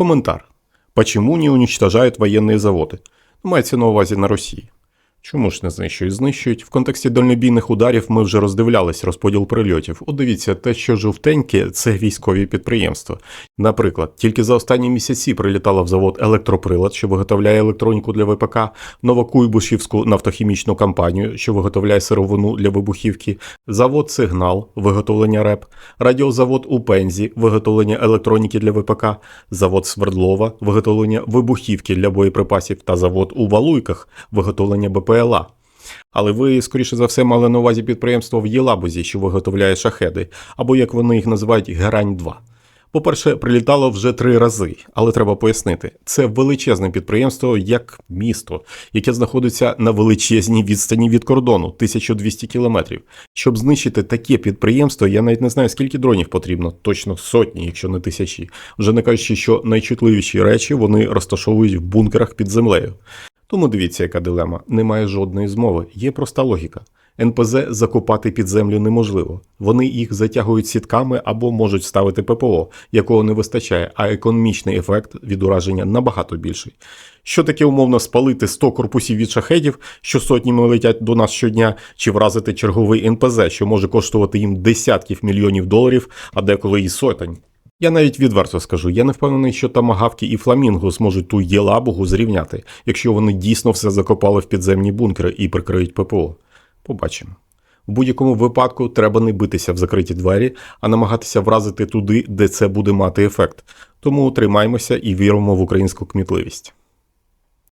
Коментар. Почему не уничтожают военные заводы? Ну, Мається на увазі на Росії. Чому ж не знищують? Знищують. В контексті дальнобійних ударів ми вже роздивлялись розподіл прильотів. От дивіться, те, що жовтеньке, це військові підприємства. Наприклад, тільки за останні місяці прилітало в завод електроприлад, що виготовляє електроніку для ВПК, Новокуйбушівську нафтохімічну компанію, що виготовляє сировину для вибухівки, завод Сигнал, виготовлення РЕП, радіозавод у Пензі, виготовлення електроніки для ВПК, завод Свердлова, виготовлення вибухівки для боєприпасів та завод у Валуйках, виготовлення БПЛА. Але ви, скоріше за все, мали на увазі підприємство в Єлабузі, що виготовляє шахеди, або як вони їх називають Герань 2 По-перше, прилітало вже три рази, але треба пояснити, це величезне підприємство як місто, яке знаходиться на величезній відстані від кордону 1200 кілометрів. Щоб знищити таке підприємство, я навіть не знаю, скільки дронів потрібно, точно сотні, якщо не тисячі. Вже не кажучи, що найчутливіші речі вони розташовують в бункерах під землею. Тому дивіться, яка дилема. Немає жодної змови, є проста логіка. НПЗ закопати під землю неможливо. Вони їх затягують сітками або можуть ставити ППО, якого не вистачає, а економічний ефект від ураження набагато більший. Що таке умовно спалити 100 корпусів від шахедів, що сотнями летять до нас щодня, чи вразити черговий НПЗ, що може коштувати їм десятків мільйонів доларів, а деколи і сотень. Я навіть відверто скажу, я не впевнений, що тамагавки і фламінго зможуть ту єлабугу зрівняти, якщо вони дійсно все закопали в підземні бункери і прикриють ППО. Побачимо. В будь-якому випадку треба не битися в закриті двері, а намагатися вразити туди, де це буде мати ефект. Тому тримаймося і віримо в українську кмітливість.